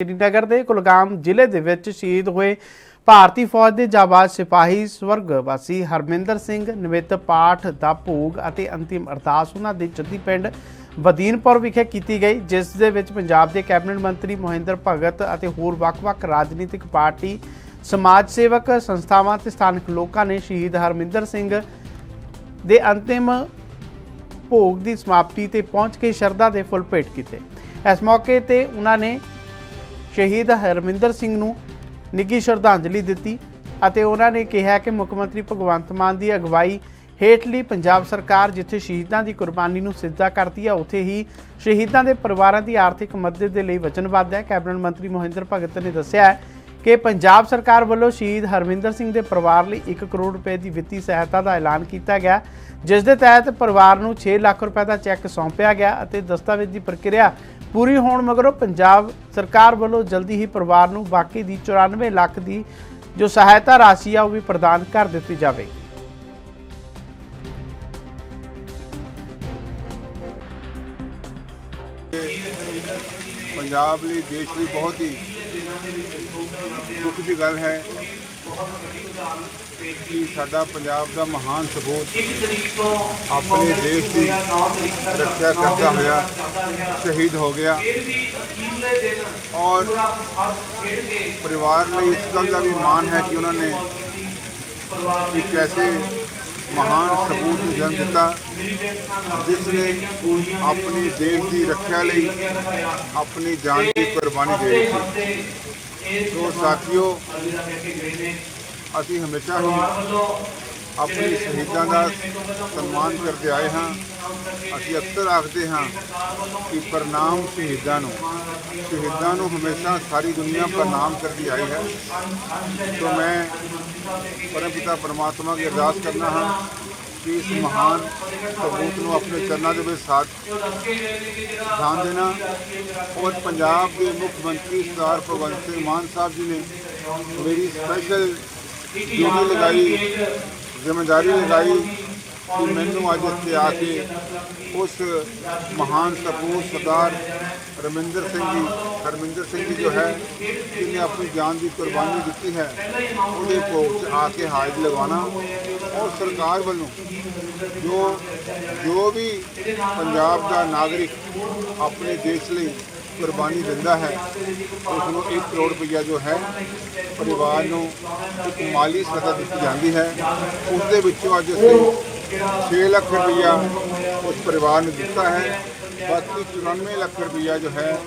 ਸ੍ਰੀਨਗਰ ਦੇ ਕੁਲਗਾਮ ਜ਼ਿਲ੍ਹੇ ਦੇ ਵਿੱਚ ਸ਼ਹੀਦ ਹੋਏ ਭਾਰਤੀ ਫੌਜ ਦੇ ਜਾਬਾਜ਼ ਸਿਪਾਹੀ ਸਵਰਗਵਾਸੀ ਹਰਮਿੰਦਰ ਸਿੰਘ ਨਿਮਿਤ ਪਾਠ ਦਾ ਭੋਗ ਅਤੇ ਅੰਤਿਮ ਅਰਦਾਸ ਉਹਨਾਂ ਦੇ ਜੱਦੀ ਪਿੰਡ ਵਦੀਨਪੁਰ ਵਿਖੇ ਕੀਤੀ ਗਈ, ਜਿਸ ਦੇ ਵਿੱਚ ਪੰਜਾਬ ਦੇ ਕੈਬਨਿਟ ਮੰਤਰੀ ਮੋਹਿੰਦਰ ਭਗਤ ਅਤੇ ਹੋਰ ਵੱਖ-ਵੱਖ ਰਾਜਨੀਤਿਕ ਪਾਰਟੀ, ਸਮਾਜ ਸੇਵਕ ਸੰਸਥਾਵਾਂ ਤੇ ਸਥਾਨਕ ਲੋਕਾਂ ਨੇ ਸ਼ਹੀਦ ਹਰਮਿੰਦਰ ਸਿੰਘ ਦੇ ਅੰਤਿਮ ਭੋਗ ਦੀ ਸਮਾਪਤੀ ਤੇ ਪਹੁੰਚ ਕੇ ਸ਼ਰਧਾ ਦੇ ਫੁੱਲ ਭੇਟ ਕੀਤੇ। ਇਸ ਮੌਕੇ ਤੇ ਉਹਨਾਂ ਨੇ ਸ਼ਹੀਦ ਹਰਮਿੰਦਰ ਸਿੰਘ ਨੂੰ ਨਿੱਘੀ ਸ਼ਰਧਾਂਜਲੀ ਦਿੱਤੀ ਅਤੇ ਉਹਨਾਂ ਨੇ ਕਿਹਾ ਕਿ ਮੁੱਖ ਮੰਤਰੀ ਭਗਵੰਤ ਮਾਨ ਦੀ ਅਗਵਾਈ ਹੇਠਲੀ ਪੰਜਾਬ ਸਰਕਾਰ ਜਿੱਥੇ ਸ਼ਹੀਦਾਂ ਦੀ ਕੁਰਬਾਨੀ ਨੂੰ ਸਿੱਧਾ ਕਰਦੀ ਹੈ ਉੱਥੇ ਹੀ ਸ਼ਹੀਦਾਂ ਦੇ ਪਰਿਵਾਰਾਂ ਦੀ ਆਰਥਿਕ ਮਦਦ ਦੇ ਲਈ ਵਚਨਬੱਧ ਹੈ। ਕੈਬਨਿਟ ਮੰਤਰੀ ਮੋਹਿੰਦਰ ਭਗਤ ਨੇ ਦੱਸਿਆ ਹੈ ਕਿ ਪੰਜਾਬ ਸਰਕਾਰ ਵੱਲੋਂ ਸ਼ਹੀਦ ਹਰਮਿੰਦਰ ਸਿੰਘ ਦੇ ਪਰਿਵਾਰ ਲਈ 1 ਕਰੋੜ ਰੁਪਏ ਦੀ ਵਿੱਤੀ ਸਹਾਇਤਾ ਦਾ ਐਲਾਨ ਕੀਤਾ ਗਿਆ, ਜਿਸ ਦੇ ਤਹਿਤ ਪਰਿਵਾਰ ਨੂੰ 6 ਲੱਖ ਰੁਪਏ ਦਾ ਚੈੱਕ ਸੌਂਪਿਆ ਗਿਆ ਅਤੇ ਦਸਤਾਵੇਜ਼ ਦੀ ਪ੍ਰਕਿਰਿਆ ਪੂਰੀ ਹੋਣ ਮਗਰੋਂ ਪੰਜਾਬ ਸਰਕਾਰ ਵੱਲੋਂ ਜਲਦੀ ਹੀ ਪਰਿਵਾਰ ਨੂੰ ਬਾਕੀ ਦੀ 94 ਲੱਖ ਦੀ ਜੋ ਸਹਾਇਤਾ ਰਾਸ਼ੀ ਆ ਉਹ ਵੀ ਪ੍ਰਦਾਨ ਕਰ ਦਿੱਤੀ ਜਾਵੇਗੀ ਪੰਜਾਬ ਲਈ ਦੇਸ਼ ਲਈ ਬਹੁਤ ਹੀ ਦੁੱਖ ਦੀ ਗੱਲ ਹੈ ਕਿ ਸਾਡਾ ਪੰਜਾਬ ਦਾ ਮਹਾਨ ਸਪੂਤ ਆਪਣੇ ਦੇਸ਼ ਦੀ ਰੱਖਿਆ ਕਰਦਾ ਹੋਇਆ ਸ਼ਹੀਦ ਹੋ ਗਿਆ। ਔਰ ਪਰਿਵਾਰ ਲਈ ਇਸ ਗੱਲ ਦਾ ਵੀ ਮਾਣ ਹੈ ਕਿ ਉਹਨਾਂ ਨੇ ਇੱਕ ਐਸੇ ਮਹਾਨ ਸਪੂਤ ਨੂੰ ਜਨਮ ਦਿੱਤਾ, ਜਿਸ ਨੇ ਆਪਣੀ ਦੇਸ਼ ਦੀ ਰੱਖਿਆ ਲਈ ਆਪਣੀ ਜਾਨ ਦੀ ਕੁਰਬਾਨੀ ਦੇ ਦਿੱਤੀ। ਸੋ ਸਾਥੀਓ, ਅਸੀਂ ਹਮੇਸ਼ਾ ਹੀ ਆਪਣੇ ਸ਼ਹੀਦਾਂ ਦਾ ਸਨਮਾਨ ਕਰਦੇ ਆਏ ਹਾਂ। ਅਸੀਂ ਅਕਸਰ ਆਖਦੇ ਹਾਂ ਕਿ ਪ੍ਰਣਾਮ ਸ਼ਹੀਦਾਂ ਨੂੰ। ਸ਼ਹੀਦਾਂ ਨੂੰ ਹਮੇਸ਼ਾ ਸਾਰੀ ਦੁਨੀਆ ਪ੍ਰਣਾਮ ਕਰਦੀ ਆਈ ਹੈ। ਸੋ ਮੈਂ ਪਰਮ ਪਿਤਾ ਪਰਮਾਤਮਾ ਦੀ ਅਰਦਾਸ ਕਰਨਾ ਹਾਂ ਕਿ ਇਸ ਮਹਾਨ ਸਬੂਤ ਨੂੰ ਆਪਣੇ ਚਰਨਾਂ ਦੇ ਵਿੱਚ ਸਾਥ ਧਿਆਨ ਦੇਣਾ। ਔਰ ਪੰਜਾਬ ਦੇ ਮੁੱਖ ਮੰਤਰੀ ਸਰਦਾਰ ਭਗਵੰਤ ਸਿੰਘ ਮਾਨ ਸਾਹਿਬ ਜੀ ਨੇ ਮੇਰੀ ਸਪੈਸ਼ਲ ਡਿਊਟੀ ਲਗਾਈ ਜ਼ਿੰਮੇਵਾਰੀ ਲਗਾਈ ਕਿ ਮੈਨੂੰ ਅੱਜ ਇੱਥੇ ਆ ਕੇ ਉਸ ਮਹਾਨ ਸਪੂਤ ਸਰਦਾਰ ਰਮਿੰਦਰ ਸਿੰਘ ਜੀ, ਹਰਮਿੰਦਰ ਸਿੰਘ ਜੀ ਜੋ ਹੈ, ਜਿਹਨੇ ਆਪਣੀ ਜਾਨ ਦੀ ਕੁਰਬਾਨੀ ਦਿੱਤੀ ਹੈ, ਉਹਦੇ ਭੋਗ 'ਚ ਆ ਕੇ ਹਾਜ਼ਰੀ ਲਗਵਾਉਣਾ ਔਰ ਸਰਕਾਰ ਵੱਲੋਂ ਜੋ ਜੋ ਵੀ ਪੰਜਾਬ ਦਾ ਨਾਗਰਿਕ ਆਪਣੇ ਦੇਸ਼ ਲਈ ਕੁਰਬਾਨੀ ਦਿੰਦਾ ਹੈ ਉਸ ਨੂੰ 1 ਕਰੋੜ ਰੁਪਈਆ ਜੋ ਹੈ, ਪਰਿਵਾਰ ਨੂੰ ਇੱਕ ਮਾਲੀ ਸਹਾਇਤਾ ਦਿੱਤੀ ਜਾਂਦੀ ਹੈ। ਉਸ ਦੇ ਵਿੱਚੋਂ ਅੱਜ ਅਸੀਂ 6 ਲੱਖ ਰੁਪਈਆ ਉਸ ਪਰਿਵਾਰ ਨੂੰ ਦਿੱਤਾ ਹੈ, ਬਾਕੀ 94 ਲੱਖ ਰੁਪਈਆ ਜੋ ਹੈ